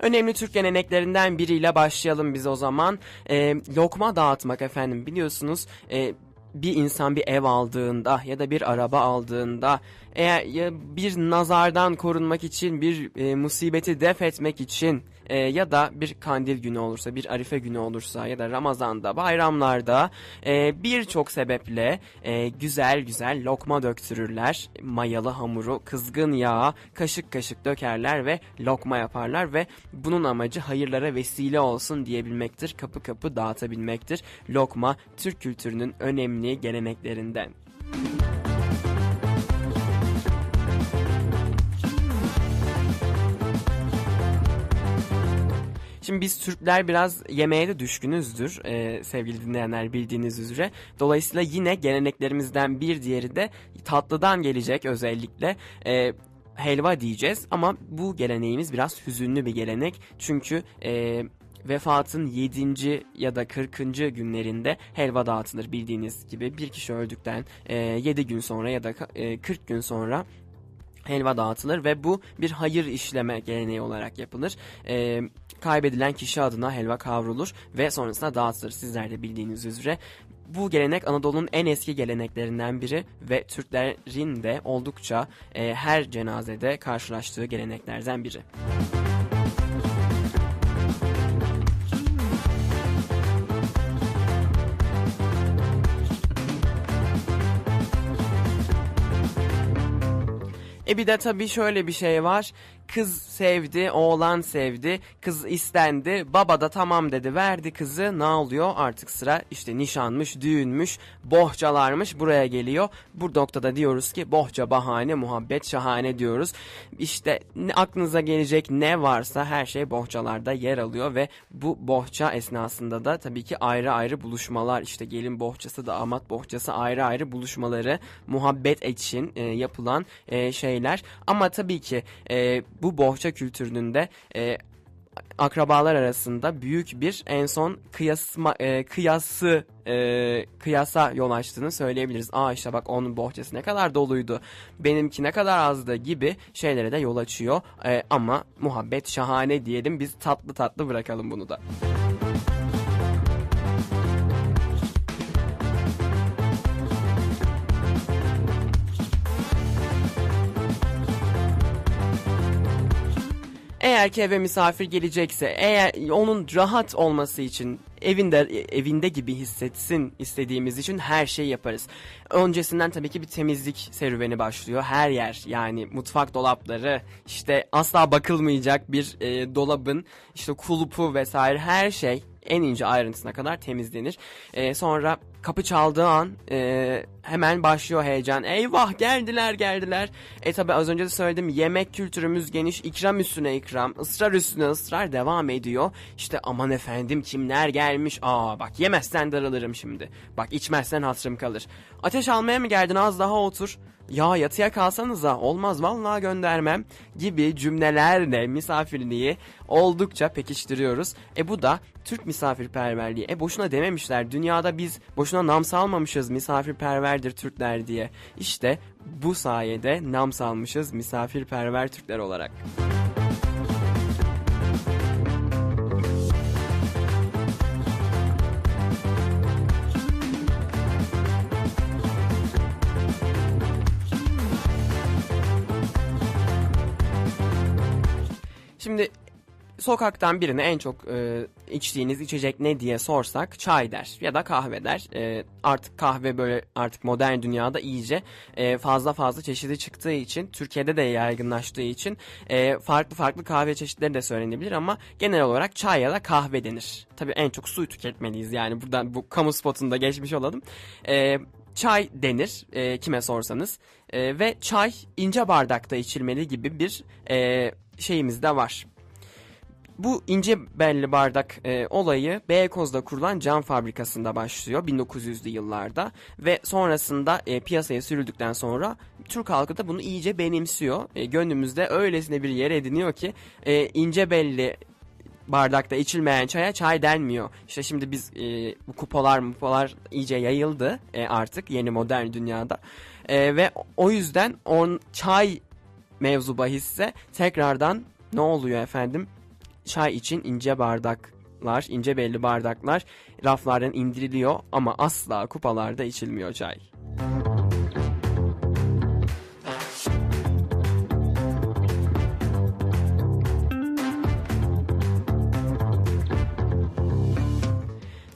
Önemli Türk geleneklerinden biriyle başlayalım biz o zaman. Ee, lokma dağıtmak efendim biliyorsunuz e, bir insan bir ev aldığında ya da bir araba aldığında eğer ya bir nazardan korunmak için bir e, musibeti def etmek için e, ya da bir kandil günü olursa bir arife günü olursa ya da Ramazan'da bayramlarda e, birçok sebeple e, güzel güzel lokma döktürürler. Mayalı hamuru kızgın yağa kaşık kaşık dökerler ve lokma yaparlar ve bunun amacı hayırlara vesile olsun diyebilmektir kapı kapı dağıtabilmektir. Lokma Türk kültürünün önemli geleneklerinden. Şimdi biz Türkler biraz yemeğe de düşkünüzdür e, sevgili dinleyenler bildiğiniz üzere. Dolayısıyla yine geleneklerimizden bir diğeri de tatlıdan gelecek özellikle. E, helva diyeceğiz ama bu geleneğimiz biraz hüzünlü bir gelenek. Çünkü e, vefatın 7. ya da 40. günlerinde helva dağıtılır bildiğiniz gibi. Bir kişi öldükten e, 7 gün sonra ya da e, 40 gün sonra helva dağıtılır ve bu bir hayır işleme geleneği olarak yapılır. E, kaybedilen kişi adına helva kavrulur ve sonrasında dağıtılır sizler de bildiğiniz üzere. Bu gelenek Anadolu'nun en eski geleneklerinden biri ve Türklerin de oldukça e, her cenazede karşılaştığı geleneklerden biri. E bir de tabii şöyle bir şey var. Kız sevdi, oğlan sevdi, kız istendi, baba da tamam dedi, verdi kızı. Ne oluyor? Artık sıra işte nişanmış, düğünmüş, bohçalarmış buraya geliyor. Bu noktada diyoruz ki bohça bahane, muhabbet şahane diyoruz. İşte aklınıza gelecek ne varsa her şey bohçalarda yer alıyor ve bu bohça esnasında da tabii ki ayrı ayrı buluşmalar işte gelin bohçası da amat bohçası ayrı ayrı buluşmaları muhabbet için e, yapılan e, şeyler. Ama tabii ki e, bu bohça kültürünün de e, akrabalar arasında büyük bir en son kıyasma, e, kıyası e, kıyasa yol açtığını söyleyebiliriz. Aa işte bak onun bohçası ne kadar doluydu, benimki ne kadar azdı gibi şeylere de yol açıyor. E, ama muhabbet şahane diyelim biz tatlı tatlı bırakalım bunu da. Eğer ki eve misafir gelecekse, eğer onun rahat olması için evinde evinde gibi hissetsin istediğimiz için her şeyi yaparız. Öncesinden tabii ki bir temizlik serüveni başlıyor. Her yer yani mutfak dolapları, işte asla bakılmayacak bir e, dolabın işte kulupu vesaire her şey en ince ayrıntısına kadar temizlenir. E, sonra kapı çaldığı an e, hemen başlıyor heyecan. Eyvah geldiler geldiler. E tabi az önce de söyledim yemek kültürümüz geniş. ikram üstüne ikram, ısrar üstüne ısrar devam ediyor. İşte aman efendim kimler gelmiş. Aa bak yemezsen darılırım şimdi. Bak içmezsen hatırım kalır. Ateş almaya mı geldin az daha otur ya yatıya kalsanıza olmaz vallahi göndermem gibi cümlelerle misafirliği oldukça pekiştiriyoruz. E bu da Türk misafirperverliği. E boşuna dememişler dünyada biz boşuna nam salmamışız misafirperverdir Türkler diye. İşte bu sayede nam salmışız misafirperver Türkler olarak. Şimdi sokaktan birine en çok e, içtiğiniz içecek ne diye sorsak çay der ya da kahve der. E, artık kahve böyle artık modern dünyada iyice e, fazla fazla çeşidi çıktığı için Türkiye'de de yaygınlaştığı için e, farklı farklı kahve çeşitleri de söylenebilir ama genel olarak çay ya da kahve denir. Tabii en çok suyu tüketmeliyiz yani buradan bu kamu spotunda geçmiş olalım. E, çay denir e, kime sorsanız e, ve çay ince bardakta içilmeli gibi bir e, şeyimiz de var. Bu ince belli bardak e, olayı Beykoz'da kurulan cam fabrikasında başlıyor 1900'lü yıllarda ve sonrasında e, piyasaya sürüldükten sonra Türk halkı da bunu iyice benimsiyor. E, gönlümüzde öylesine bir yer ediniyor ki e, ince belli bardakta içilmeyen çaya çay denmiyor. İşte şimdi biz e, bu kupalar mupalar iyice yayıldı e, artık yeni modern dünyada. E, ve o yüzden on çay mevzu bahisse tekrardan ne oluyor efendim? Çay için ince bardaklar, ince belli bardaklar raflardan indiriliyor ama asla kupalarda içilmiyor çay.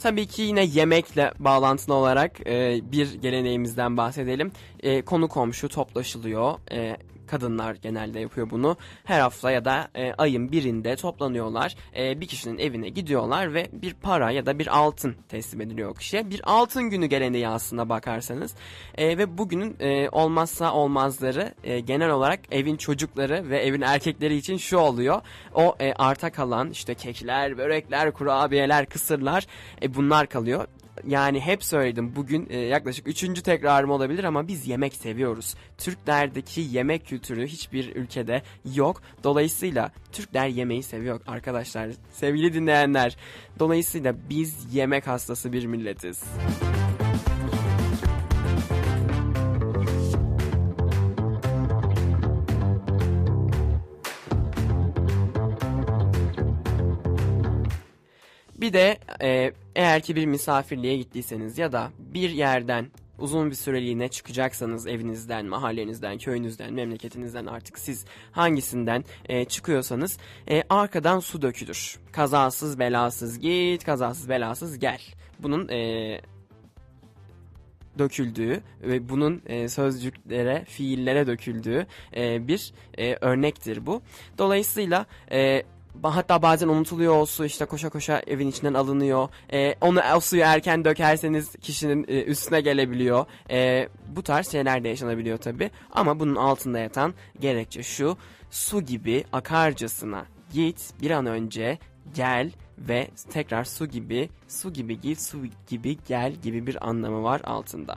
Tabii ki yine yemekle bağlantılı olarak e, bir geleneğimizden bahsedelim. E, konu komşu toplaşılıyor. E, kadınlar genelde yapıyor bunu. Her hafta ya da e, ayın birinde toplanıyorlar. E, bir kişinin evine gidiyorlar ve bir para ya da bir altın teslim ediliyor o kişiye. Bir altın günü geleneği aslında bakarsanız. E, ve bugünün e, olmazsa olmazları e, genel olarak evin çocukları ve evin erkekleri için şu oluyor. O e, arta kalan işte kekler, börekler, kurabiyeler, kısırlar e, bunlar kalıyor yani hep söyledim bugün e, yaklaşık üçüncü tekrarım olabilir ama biz yemek seviyoruz. Türklerdeki yemek kültürü hiçbir ülkede yok. Dolayısıyla Türkler yemeği seviyor arkadaşlar. Sevgili dinleyenler. Dolayısıyla biz yemek hastası bir milletiz. Bir de e, eğer ki bir misafirliğe gittiyseniz ya da bir yerden uzun bir süreliğine çıkacaksanız evinizden, mahallenizden, köyünüzden, memleketinizden artık siz hangisinden e, çıkıyorsanız e, arkadan su dökülür. Kazasız belasız git, kazasız belasız gel. Bunun e, döküldüğü ve bunun e, sözcüklere, fiillere döküldüğü e, bir e, örnektir bu. Dolayısıyla e, hatta bazen unutuluyor o su işte koşa koşa evin içinden alınıyor. E, onu o suyu erken dökerseniz kişinin e, üstüne gelebiliyor. E, bu tarz şeyler de yaşanabiliyor tabi. Ama bunun altında yatan gerekçe şu. Su gibi akarcasına git bir an önce gel ve tekrar su gibi su gibi git su gibi gel gibi bir anlamı var altında.